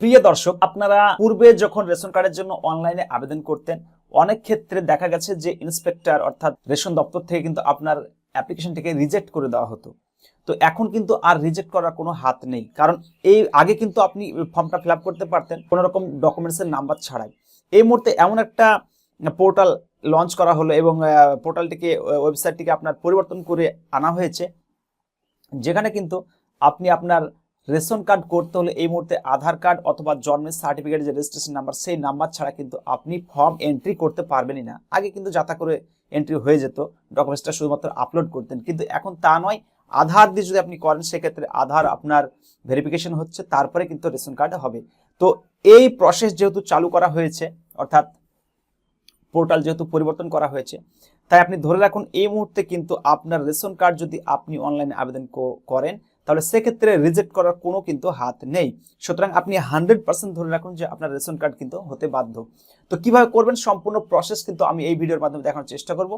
প্রিয় দর্শক, আপনারা পূর্বে যখন রেশন কার্ডের জন্য অনলাইনে আবেদন করতেন, অনেক ক্ষেত্রে দেখা গেছে যে ইন্সপেক্টর অর্থাৎ রেশন দপ্তর থেকে কিন্তু আপনার অ্যাপ্লিকেশনটিকে রিজেক্ট করে দেওয়া হতো। তো এখন কিন্তু আর রিজেক্ট করার কোনো হাত নেই। কারণ এই আগে কিন্তু আপনি ফর্মটা ফিল করতে পারতেন কোনো রকম ডকুমেন্টসের নাম্বার ছাড়াই। এই মুহূর্তে এমন একটা পোর্টাল লঞ্চ করা হলো এবং পোর্টালটিকে ওয়েবসাইটটিকে আপনার পরিবর্তন করে আনা হয়েছে। যেখানে কিন্তু আপনি আপনার রেশন কার্ড করতে হলে এই মুহূর্তে আধার কার্ড অথবা জন্মের সার্টিফিকেট যে রেজিস্ট্রেশন নাম্বার সেই নাম্বার ছাড়া কিন্তু আপনি ফর্ম এন্ট্রি করতে পারবেনই না। আগে কিন্তু যাতা করে এন্ট্রি হয়ে যেত ডকুমেন্টসটা শুধুমাত্র আপলোড করতেন। কিন্তু এখন তা নয়, আধার দিয়ে যদি আপনি করেন, সেক্ষেত্রে আধার আপনার ভেরিফিকেশন হচ্ছে, তারপরে কিন্তু রেশন কার্ড হবে। তো এই প্রসেস যেহেতু চালু করা হয়েছে, অর্থাৎ পোর্টাল যেহেতু পরিবর্তন করা হয়েছে, তাই আপনি ধরে রাখুন এই মুহূর্তে কিন্তু আপনার রেশন কার্ড যদি আপনি অনলাইনে আবেদন করেন তাহলে সেক্ষেত্রে রিজেক্ট করার কোনো কিন্তু হাত নেই। সুতরাং আপনি হান্ড্রেড পার্সেন্ট ধরে রাখুন যে আপনার রেশন কার্ড কিন্তু হতে বাধ্য। তো কীভাবে করবেন? সম্পূর্ণ প্রসেস কিন্তু আমি এই ভিডিওর মাধ্যমে দেখানোর চেষ্টা করব।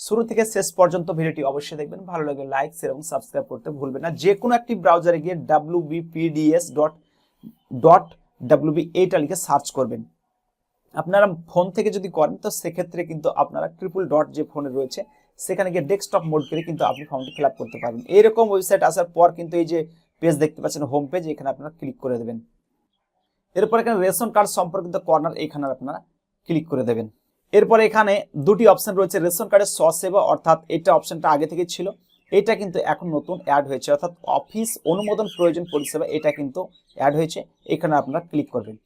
শুরু থেকে শেষ পর্যন্ত ভিডিওটি অবশ্যই দেখবেন। ভালো লাগলে লাইক শেয়ার এবং সাবস্ক্রাইব করতে ভুলবেন না। যে কোনো একটি ব্রাউজারে গিয়ে W BPDS dot dot W WB এইটা লিখে সার্চ করবেন। আপনারা ফোন থেকে যদি করেন, তো সেক্ষেত্রে কিন্তু আপনারা ট্রিপল ডট যে ফোনে রয়েছে সেখানে গিয়ে ডেস্কটপ মোড করে কিন্তু আপনি ফর্মটি ফিল করতে পারবেন। এরকম ওয়েবসাইট আসার পর কিন্তু এই যে পেজ দেখতে পাচ্ছেন হোম পেজ এখানে আপনারা ক্লিক করে দেবেন। এরপর এখানে রেশন কার্ড সম্পর্কিত কর্নার এখানে আপনারা ক্লিক করে দেবেন। এরপর এখানে দুটি অপশন রয়েছে, রেশন কার্ডের স্বসেবা অর্থাৎ এটা অপশনটা আগে থেকে ছিল। এটা কিন্তু এখন নতুন অ্যাড হয়েছে, অর্থাৎ অফিস অনুমোদন প্রয়োজন পরিষেবা এটা কিন্তু অ্যাড হয়েছে, এখানে আপনারা ক্লিক করবেন।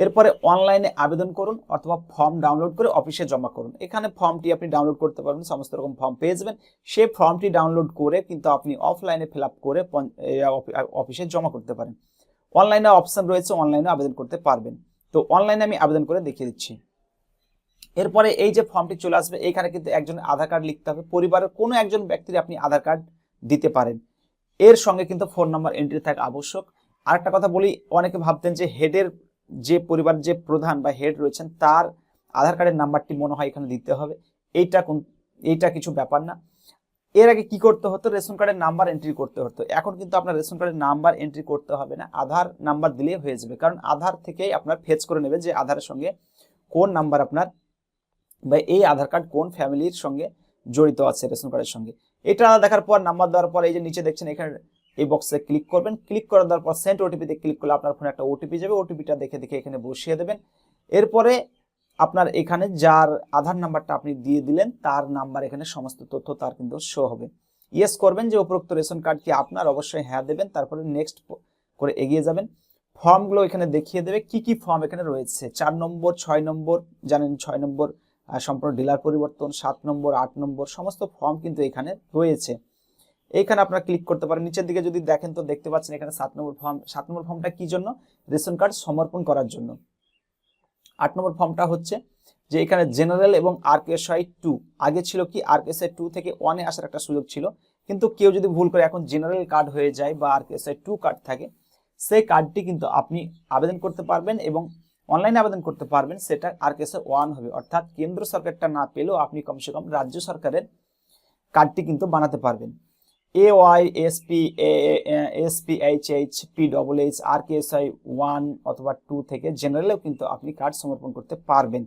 এরপরে অনলাইনে আবেদন করুন অথবা ফর্ম ডাউনলোড করে অফিসে জমা করুন। এখানে ফর্মটি আপনি ডাউনলোড করতে পারবেন, সমস্ত রকম ফর্ম পেয়ে যাবেন। সেই ফর্মটি ডাউনলোড করে কিন্তু আপনি অফলাইনে ফিল করে অফিসে জমা করতে পারেন। অনলাইনে অপশন রয়েছে অনলাইনে আবেদন করতে পারবেন। তো অনলাইনে আমি আবেদন করে দেখিয়ে দিচ্ছি। এরপরে এই যে ফর্মটি চলে আসবে এখানে কিন্তু একজন আধার কার্ড লিখতে হবে। পরিবারের কোনো একজন ব্যক্তির আপনি আধার কার্ড দিতে পারেন। এর সঙ্গে কিন্তু ফোন নাম্বার এন্ট্রি থাকা আবশ্যক। আরেকটা কথা বলি, অনেকে ভাবতেন যে হেডের যে পরিবার যে প্রধান বা হেড রয়েছেন, তার আধার কার্ডের নাম্বারটি মনে হয় এখানে দিতে হবে। এইটা কোন, এইটা কিছু ব্যাপার না। এর আগে কি করতে হতো? রেশন কার্ডের নাম্বার এন্ট্রি করতে হতো। এখন কিন্তু আপনার রেশন কার্ডের নাম্বার এন্ট্রি করতে হবে না। আধার নাম্বার দিলেই হয়ে যাবে। কারণ আধার থেকেই আপনার ফেচ করে নেবে যে আধারের সঙ্গে কোন নাম্বার আপনার বা এই আধার কার্ড কোন ফ্যামিলির সঙ্গে জড়িত আছে রেশন কার্ডের সঙ্গে। এটা দেখার পর, নাম্বার দেওয়ার পর এই যে নিচে দেখছেন, এখানে এই বক্সে ক্লিক করবেন। ক্লিক করার দেওয়ার পর সেন্ট ওটিপিতে ক্লিক করলে আপনার ফোনে একটা ওটিপি যাবে। ওটিপিটা দেখে দেখে এখানে বসিয়ে দেবেন। এরপরে আপনার এখানে যার আধার নাম্বারটা আপনি দিয়ে দিলেন, তার নাম্বার এখানে সমস্ত তথ্য তার কিন্তু শো হবে। ইয়েস করবেন যে উপরোক্ত রেশন কার্ড কি আপনার, অবশ্যই হ্যাঁ দেবেন। তারপরে নেক্সট করে এগিয়ে যাবেন। ফর্মগুলো এখানে দেখিয়ে দেবে। কি কি ফর্ম এখানে রয়েছে? চার নম্বর, ছয় নম্বর, জানেন ছয় নম্বর সম্পূর্ণ ডিলার পরিবর্তন, সাত নম্বর, আট নম্বর, সমস্ত ফর্ম কিন্তু এখানে রয়েছে। এইখানে আপনারা ক্লিক করতে পারেন। নিচের দিকে যদি দেখেন তো দেখতে পাচ্ছেন এখানে সাত নম্বর ফর্ম সাত নম্বর ফর্মটা কি জন্য? রেশন কার্ড সমর্পণ করার জন্য। আট নম্বর ফর্মটা হচ্ছে যে এখানে জেনারেল এবং আরকেএসআই টু আগে ছিল কি আরকেএসআই টু থেকে ওয়ানে আসার একটা সুযোগ ছিল। কিন্তু কেউ যদি ভুল করে এখন জেনারেল কার্ড হয়ে যায় বা আরকেএসআই টু কার্ড থাকে, সেই কার্ডটি কিন্তু আপনি আবেদন করতে পারবেন এবং অনলাইনে আবেদন করতে পারবেন, সেটা আরকেএসআই ওয়ান হবে। অর্থাৎ কেন্দ্র সরকারটা না পেলেও আপনি কমসে কম রাজ্য সরকারের কার্ডটি কিন্তু বানাতে পারবেন। A Y S P S P H H P double H R K one অথবা টু থেকে জেনারেলেও কিন্তু আপনি কার্ড সমর্পণ করতে পারবেন।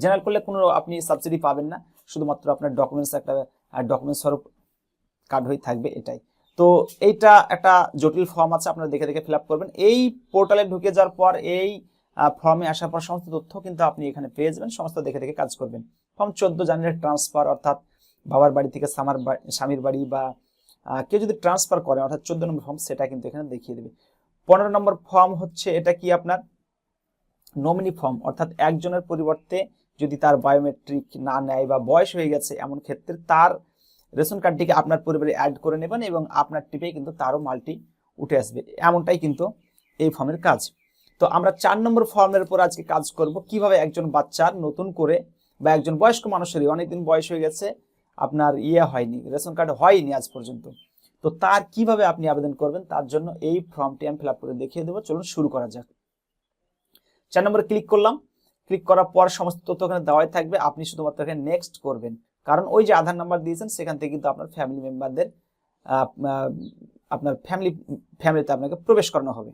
জেনারেল করলে কোনো আপনি সাবসিডি পাবেন না, শুধুমাত্র আপনার ডকুমেন্টস একটা ডকুমেন্টস স্বরূপ কার্ড হয়ে থাকবে এটাই। তো এইটা একটা জটিল ফর্ম আছে, আপনারা দেখে দেখে ফিল করবেন। এই পোর্টালে ঢুকে যাওয়ার পর এই ফর্মে আসার পর সমস্ত তথ্য কিন্তু আপনি এখানে পেয়ে যাবেন, সমস্ত দেখে দেখে কাজ করবেন। ফর্ম চোদ্দ জানুয়ারি ট্রান্সফার অর্থাৎ বাবার বাড়ি থেকে সামার স্বামীর বাড়ি বা কেউ যদি ট্রান্সফার করে, অর্থাৎ চোদ্দ নম্বর ফর্ম সেটা কিন্তু এখানে দেখিয়ে দেবে। পনেরো নম্বর ফর্ম হচ্ছে, এটা কি আপনার? নমিনি ফর্ম অর্থাৎ একজনের পরিবর্তে যদি তার বায়োমেট্রিক না নেয় বা বয়স হয়ে গেছে এমন ক্ষেত্রে তার রেশন কার্ডটিকে আপনার পরিবারে অ্যাড করে নেবেন এবং আপনার টিপে কিন্তু তারও মালটি উঠে আসবে। এমনটাই কিন্তু এই ফর্মের কাজ। তো আমরা চার নম্বর ফর্মের উপর আজকে কাজ করব, কীভাবে একজন বাচ্চার নতুন করে বা একজন বয়স্ক মানুষেরই অনেকদিন বয়স হয়ে গেছে আপনার ইয়ে হয়নি, রেশন কার্ড হয়নি আজ পর্যন্ত। তো তার কীভাবে আপনি আবেদন করবেন তার জন্য এই ফর্মটি আমি ফিল করে দেখিয়ে দেবো। চলুন শুরু করা যাক। চার নম্বরে ক্লিক করলাম। ক্লিক করার পর সমস্ত তথ্য ওখানে দেওয়াই থাকবে। আপনি শুধুমাত্র এখানে নেক্সট করবেন। কারণ ওই যে আধার নাম্বার দিয়েছেন, সেখান থেকে কিন্তু আপনার ফ্যামিলি মেম্বারদের আপনার ফ্যামিলি ফ্যামিলিতে আপনাকে প্রবেশ করানো হবে।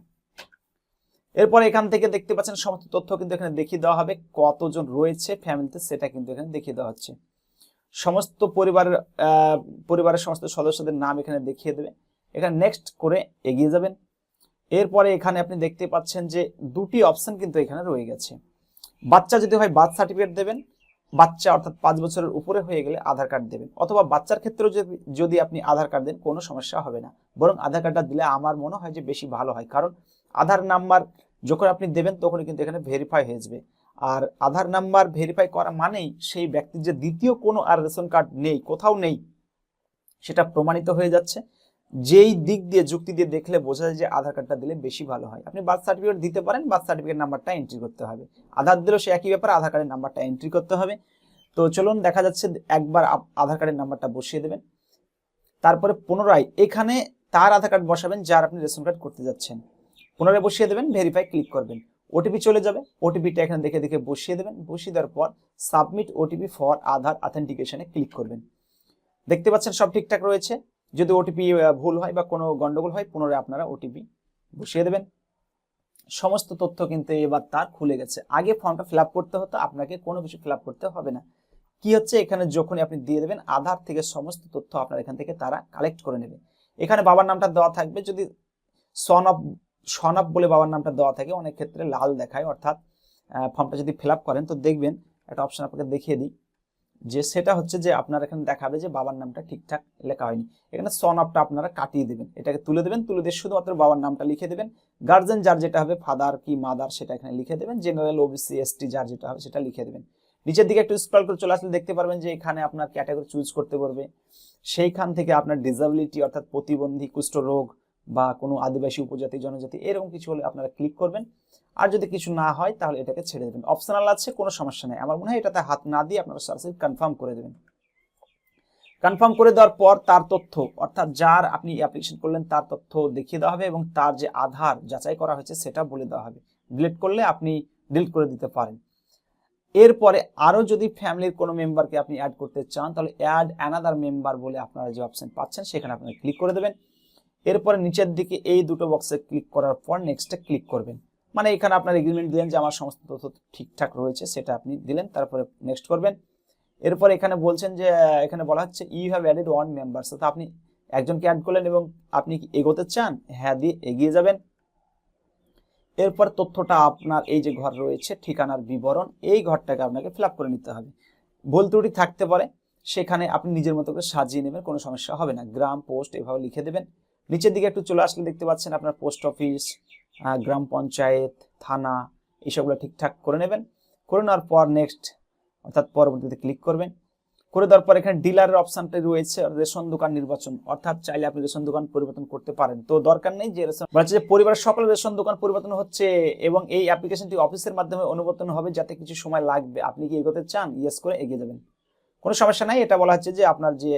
এরপর এখান থেকে দেখতে পাচ্ছেন সমস্ত তথ্য কিন্তু এখানে দেখিয়ে দেওয়া হবে। কতজন রয়েছে ফ্যামিলিতে সেটা কিন্তু এখানে দেখিয়ে দেওয়া হচ্ছে। সমস্ত পরিবারের পরিবারের সমস্ত সদস্যদের নাম এখানে দেখিয়ে দেবে। এখানে নেক্সট করে এগিয়ে যাবেন। এরপরে এখানে আপনি দেখতে পাচ্ছেন যে দুটি অপশন কিন্তু এখানে রয়ে গেছে। বাচ্চা যদি হয় বার্থ সার্টিফিকেট দেবেন, বাচ্চা অর্থাৎ পাঁচ বছরের উপরে হয়ে গেলে আধার কার্ড দেবেন। অথবা বাচ্চার ক্ষেত্রেও যদি আপনি আধার কার্ড দেন, কোনো সমস্যা হবে না। বরং আধার কার্ডটা দিলে আমার মনে হয় যে বেশি ভালো হয়। কারণ আধার নাম্বার যখন আপনি দেবেন, তখনই কিন্তু এখানে ভেরিফাই হয়ে যাবে। আর আধার নাম্বার ভেরিফাই করা মানেই সেই ব্যক্তির যে দ্বিতীয় কোনো আর রেশন কার্ড নেই, কোথাও নেই, সেটা প্রমাণিত হয়ে যাচ্ছে। যেই দিক দিয়ে যুক্তি দিয়ে দেখলে বোঝা যায় যে আধার কার্ডটা দিলে বেশি ভালো হয়। আপনি বার্থ সার্টিফিকেট দিতে পারেন বার্থ সার্টিফিকেট নাম্বারটা এন্ট্রি করতে হবে। আধার দিলেও সে একই ব্যাপার আধার কার্ডের নাম্বারটা এন্ট্রি করতে হবে। তো চলুন দেখা যাচ্ছে একবার আধার কার্ডের নাম্বারটা বসিয়ে দেবেন। তারপরে পুনরায় এখানে তার আধার কার্ড বসাবেন, যার আপনি রেশন কার্ড করতে যাচ্ছেন। পুনরায় বসিয়ে দেবেন ভেরিফাই ক্লিক করবেন। ওটিপি চলে যাবে ওটিপিটা এখানে দেখে দেখে বসিয়ে দেবেন। বসিয়ে দেওয়ার পর সাবমিট ওটিপি ফর আধার অথেন্টিকেশনে ক্লিক করবেন। দেখতে পাচ্ছেন সব ঠিকঠাক রয়েছে? যদি ওটিপি ভুল হয় বা কোনো গন্ডগোল হয়, পুনরায় আপনারা ওটিপি বসিয়ে দেবেন। সমস্ত তথ্য কিন্তু এবার তার খুলে গেছে। আগে ফর্মটা ফিল করতে হতো, আপনাকে কোনো কিছু ফিল করতে হবে না। কি হচ্ছে? এখানে যখনই আপনি দিয়ে দেবেন, আধার থেকে সমস্ত তথ্য আপনার এখান থেকে তারা কালেক্ট করে নেবে। এখানে বাবার নামটা দেওয়া থাকবে। যদি সন অফ সন অফ বলে বাবার নামটা দেওয়া থাকে, অনেক ক্ষেত্রে লাল দেখায়। অর্থাৎ ফর্মটা যদি ফিল করেন, তো দেখবেন একটা অপশন আপনাকে দেখিয়ে দিই, যে সেটা হচ্ছে যে আপনার এখানে দেখাবে যে বাবার নামটা ঠিকঠাক লেখা হয়নি। এখানে সন অফটা আপনারা কাটিয়ে দেবেন, এটাকে তুলে দেবেন, তুলে দিয়ে শুধুমাত্র বাবার নামটা লিখে দেবেন। গার্জেন যার যেটা হবে ফাদার কি মাদার সেটা এখানে লিখে দেবেন। জেনারেল ওবিসি এসটি যার যেটা হবে সেটা লিখে দেবেন। নিচের দিকে একটু স্ক্রল করে চলে আসলে দেখতে পারবেন যে এখানে আপনার ক্যাটাগরি চুজ করতে পারবে। সেইখান থেকে আপনার ডিসাবিলিটি অর্থাৎ প্রতিবন্ধী কুষ্ঠ রোগ বা কোনো আদিবাসী, উপজাতি, জনজাতি, এরকম কিছু হলে আপনারা ক্লিক করবেন। আর যদি কিছু না হয়, তাহলে এটাকে ছেড়ে দেবেন। অপশনাল আছে, কোনো সমস্যা নেই। আমার মনে হয় এটাতে হাত না দিয়ে আপনারা সরাসরি কনফার্ম করে দেবেন। কনফার্ম করে দেওয়ার পর তার তথ্য, অর্থাৎ যার আপনি অ্যাপ্লিকেশন করলেন, তার তথ্য দেখিয়ে দেওয়া হবে এবং তার যে আধার যাচাই করা হয়েছে, সেটা বলে দেওয়া হবে। ডিলিট করলে আপনি ডিলিট করে দিতে পারেন। এরপরে আরও যদি ফ্যামিলির কোনো মেম্বারকে আপনি অ্যাড করতে চান, তাহলে অ্যাড অ্যানাদার মেম্বার বলে আপনারা যে অপশন পাচ্ছেন, সেখানে আপনি ক্লিক করে দেবেন। এরপরে নিচের দিকে এই দুটো বক্সে ক্লিক করার পর নেক্সটে ক্লিক করবেন। মানে এখানে আপনার এগ্রিমেন্ট দিলেন যে আমার সমস্ত তথ্য ঠিকঠাক রয়েছে, সেটা আপনি দিলেন, তারপরে নেক্সট করবেন। এরপর এখানে বলছেন যে এখানে বলা হচ্ছে you have added one member তো আপনি একজনকে অ্যাড করলেন এবং আপনি কি এগোতে চান? হ্যাঁ দিয়ে এগিয়ে যাবেন। এরপর তথ্যটা আপনার এই যে ঘর রয়েছে, ঠিকানার বিবরণ, এই ঘরটাকে আপনাকে ফিল করে নিতে হবে। ভুল ত্রুটি থাকতে পারে, সেখানে আপনি নিজের মতো করে সাজিয়ে নেবেন, কোনো সমস্যা হবে না। গ্রাম, পোস্ট, এভাবে লিখে দেবেন। নিচের দিকে একটু চলে আসলে দেখতে পাচ্ছেন আপনার পোস্ট অফিস গ্রাম পঞ্চায়েত, থানা, এইসবগুলো ঠিকঠাক করে নেবেন। করে নেওয়ার পর নেক্সট অর্থাৎ পরবর্তীতে ক্লিক করবেন। করে দেওয়ার পর এখানে ডিলারের অপশনটা রয়েছে রেশন দোকান নির্বাচন। অর্থাৎ চাইলে আপনি রেশন দোকান পরিবর্তন করতে পারেন। তো দরকার নেই যে রেশন যে পরিবারের সকল রেশন দোকান পরিবর্তন হচ্ছে এবং এই অ্যাপ্লিকেশনটি অফিসের মাধ্যমে অনুমোদন হবে যাতে কিছু সময় লাগবে। আপনি কি এগোতে চান? ইয়েস করে এগিয়ে যাবেন। কোনো সমস্যা নাই। এটা বলা হচ্ছে যে আপনার যে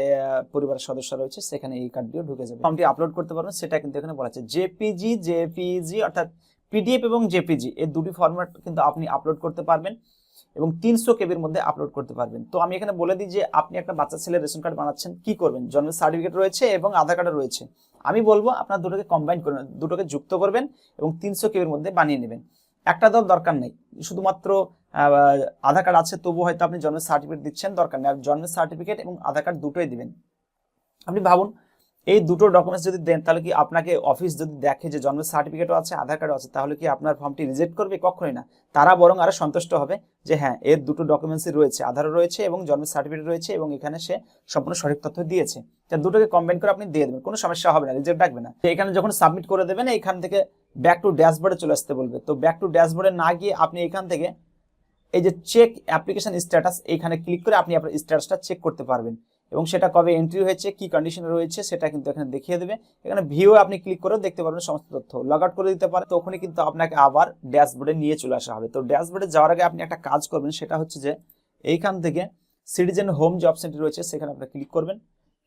পরিবারের সদস্য রয়েছে, সেখানে এই কার্ডটিও ঢুকে যাবে। ফর্মটি আপলোড করতে পারবেন, সেটা কিন্তু এখানে বলা হচ্ছে জেপিজি জেপিজি অর্থাৎ পিডিএফ এবং জেপিজি এই দুটি ফরম্যাট কিন্তু আপনি আপলোড করতে পারবেন এবং তিনশো কেবির মধ্যে আপলোড করতে পারবেন। তো আমি এখানে বলে দিই যে, আপনি একটা বাচ্চা ছেলের রেশন কার্ড বানাচ্ছেন, কি করবেন? জন্মের সার্টিফিকেট রয়েছে এবং আধার কার্ডও রয়েছে। আমি বলব, আপনার দুটোকে কম্বাইন করবেন দুটোকে যুক্ত করবেন এবং তিনশো কেবির মধ্যে বানিয়ে নেবেন। একটা দল দরকার নেই। শুধুমাত্র আধার কার্ড আছে তবু হয়তো আপনি জন্মের সার্টিফিকেট দিচ্ছেন, দরকার নেই। জন্মের সার্টিফিকেট এবং আধার কার্ড দুটোই দিবেন। আপনি ভাবুন, এই দুটো ডকুমেন্টস যদি দেন, তাহলে কি আপনাকে অফিস যদি দেখে যে জন্মের সার্টিফিকেটও আছে, আধার কার্ডও আছে, তাহলে কি আপনার ফর্মটি রিজেক্ট করবে? কখনোই না। তারা বরং আরও সন্তুষ্ট হবে যে হ্যাঁ এর দুটো ডকুমেন্টসই রয়েছে, আধারও রয়েছে এবং জন্মের সার্টিফিকেট রয়েছে এবং এখানে সে সম্পূর্ণ সঠিক তথ্য দিয়েছে। তা দুটোকে কম্বাইন করে আপনি দিয়ে দেবেন, কোনো সমস্যা হবে না রিজেক্ট ডাকবে না। এখানে যখন সাবমিট করে দেবেন এখান থেকে ব্যাক টু ড্যাশবোর্ডে চলে আসতে বলবে। তো ব্যাক টু ড্যাশবোর্ডে না গিয়ে আপনি এখান থেকে এই যে চেক অ্যাপ্লিকেশন স্ট্যাটাস এইখানে ক্লিক করে আপনি আপনার স্ট্যাটাসটা চেক করতে পারবেন। এবং সেটা কবে এন্ট্রি হয়েছে, কি কন্ডিশনে রয়েছে, সেটা কিন্তু এখানে দেখিয়ে দেবে। এখানে ভিউ আপনি ক্লিক করেও দেখতে পারবেন সমস্ত তথ্য। লগ আউট করে দিতে পারে তখনই কিন্তু আপনাকে আবার ড্যাশবোর্ডে নিয়ে চলে আসা হবে। তো ড্যাশবোর্ডে যাওয়ার আগে আপনি একটা কাজ করবেন, সেটা হচ্ছে যে এইখান থেকে সিটিজেন হোম যে অপশনটি রয়েছে, সেখানে আপনি ক্লিক করবেন।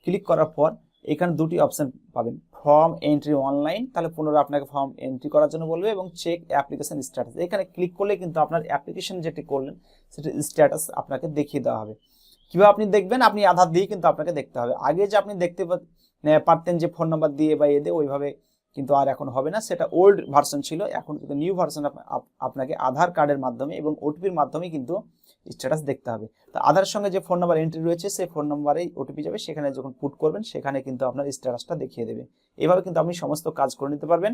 ক্লিক করার পর এখানে দুটি অপশন পাবেন। ফর্ম এন্ট্রি অনলাইন তাহলে পুনরায় আপনাকে ফর্ম এন্ট্রি করার জন্য বলবে এবং চেক অ্যাপ্লিকেশন স্ট্যাটাস এখানে ক্লিক করলে কিন্তু আপনার অ্যাপ্লিকেশন যেটি করলেন সেটি স্ট্যাটাস আপনাকে দেখিয়ে দেওয়া হবে। কীভাবে আপনি দেখবেন? আপনি আধার দিয়ে কিন্তু আপনাকে দেখতে হবে। আগে যে আপনি দেখতে পারতেন যে ফোন নাম্বার দিয়ে বা এ দিয়ে, ওইভাবে কিন্তু আর এখন হবে না। সেটা ওল্ড ভার্সন ছিল, এখন কিন্তু নিউ ভার্সন আপনাকে আধার কার্ডের মাধ্যমে এবং ওটিপির মাধ্যমে কিন্তু স্ট্যাটাস দেখতে হবে। তো আধার সঙ্গে যে ফোন নাম্বার এন্ট্রি রয়েছে, সেই ফোন নাম্বারেই ওটিপি যাবে। সেখানে যখন পুট করবেন, সেখানে কিন্তু আপনার স্ট্যাটাসটা দেখিয়ে দেবে। এভাবে কিন্তু আপনি সমস্ত কাজ করে নিতে পারবেন।